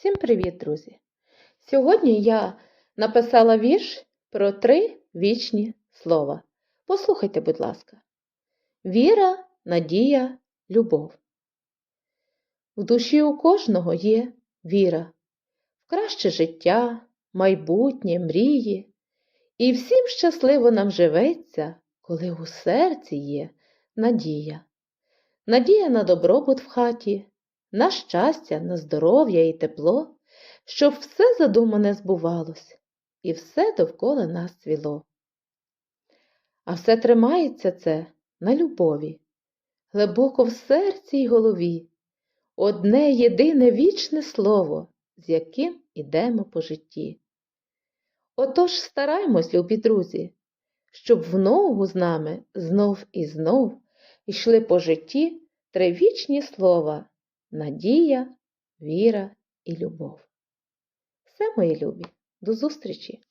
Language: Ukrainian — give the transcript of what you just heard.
Всім привіт, друзі! Сьогодні я написала вірш про три вічні слова. Послухайте, будь ласка. Віра, надія, любов. В душі у кожного є віра, в краще життя, майбутнє, мрії. І всім щасливо нам живеться, коли у серці є надія. Надія на добробут в хаті, на щастя, на здоров'я і тепло, щоб все задумане збувалось, і все довкола нас цвіло. А все тримається це на любові, глибоко в серці й голові, одне єдине вічне слово, з яким ідемо по житті. Отож стараймось, любі друзі, щоб в ногу з нами знов і знов йшли по житті три вічні слова надія, віра і любов. Все, мої любі, до зустрічі!